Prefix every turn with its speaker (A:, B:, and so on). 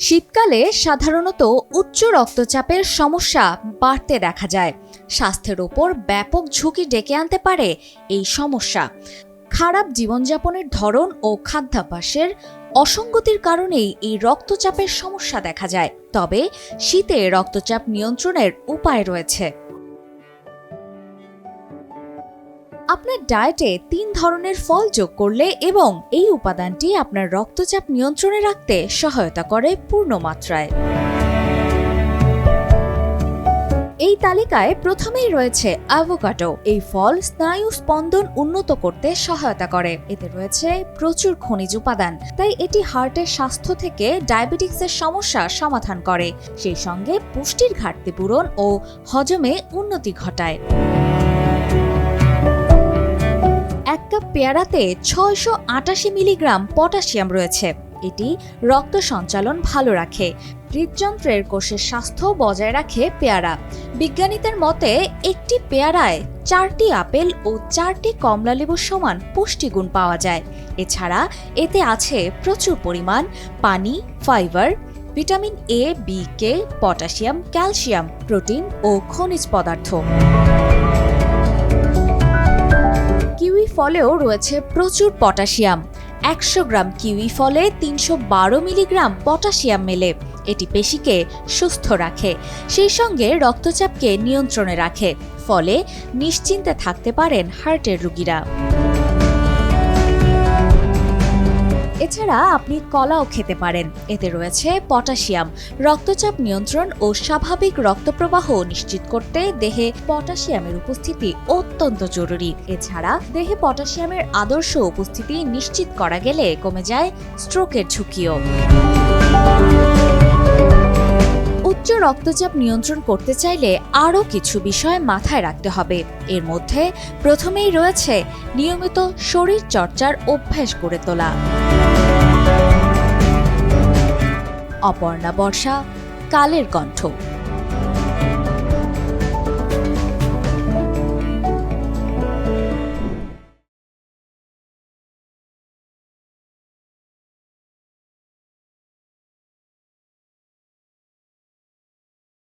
A: শীতকালে সাধারণত উচ্চ রক্তচাপের সমস্যা বাড়তে দেখা যায়। স্বাস্থ্যের ওপর ব্যাপক ঝুঁকি ডেকে আনতে পারে এই সমস্যা। খারাপ জীবনযাপনের ধরন ও খাদ্যাভ্যাসের অসঙ্গতির কারণেই এই রক্তচাপের সমস্যা দেখা যায়। তবে শীতে রক্তচাপ নিয়ন্ত্রণের উপায় রয়েছে। আপনার ডায়েটে তিন ধরনের ফল যোগ করলে এবং এই উপাদানটি আপনার রক্তচাপ নিয়ন্ত্রণে রাখতে সহায়তা করে পূর্ণ মাত্রায় এই তালিকায় প্রথমেই রয়েছে অ্যাভোকাডো এই ফল স্নায়ু স্পন্দন উন্নত করতে সহায়তা করে। এতে রয়েছে প্রচুর খনিজ উপাদান। তাই এটি হার্টের স্বাস্থ্য থেকে ডায়াবেটিক্সের সমস্যা সমাধান করে। সেই সঙ্গে পুষ্টির ঘাটতি পূরণ ও হজমে উন্নতি ঘটায়। কাপ পেয়ারাতে ছয়শো আটাশি মিলিগ্রাম পটাশিয়াম রয়েছে। এটি রক্ত সঞ্চালন ভালো রাখে। হৃদযন্ত্রের কোষের স্বাস্থ্য বজায় রাখে পেয়ারা। বিজ্ঞানীদের মতে, একটি পেয়ারায় চারটি আপেল ও চারটি কমলালেবুর সমান পুষ্টিগুণ পাওয়া যায়। এছাড়া এতে আছে প্রচুর পরিমাণ পানি, fibre, vitamin A B K potassium, calcium, protein ও খনিজ পদার্থ। ফলেও রয়েছে প্রচুর পটাশিয়াম। একশো গ্রাম কিউই ফলে তিনশো বারো মিলিগ্রাম পটাশিয়াম মেলে। এটি পেশিকে সুস্থ রাখে, সেই সঙ্গে রক্তচাপকে নিয়ন্ত্রণে রাখে, ফলে নিশ্চিন্তে থাকতে পারেন হার্টের রোগীরা। এছাড়া আপনি কলাও খেতে পারেন। এতে রয়েছে পটাশিয়াম। রক্তচাপ নিয়ন্ত্রণ ও স্বাভাবিক রক্তপ্রবাহ নিশ্চিত করতে দেহে পটাশিয়ামের উপস্থিতি অত্যন্ত জরুরি। এছাড়া দেহে পটাশিয়ামের আদর্শ উপস্থিতি নিশ্চিত করা গেলে কমে যায় স্ট্রোকের ঝুঁকিও। উচ্চ রক্তচাপ নিয়ন্ত্রণ করতে চাইলে আরও কিছু বিষয় মাথায় রাখতে হবে। এর মধ্যে প্রথমেই রয়েছে নিয়মিত শরীর চর্চার অভ্যাস গড়ে তোলা। অপর্ণা বর্ষা, কালের কণ্ঠ।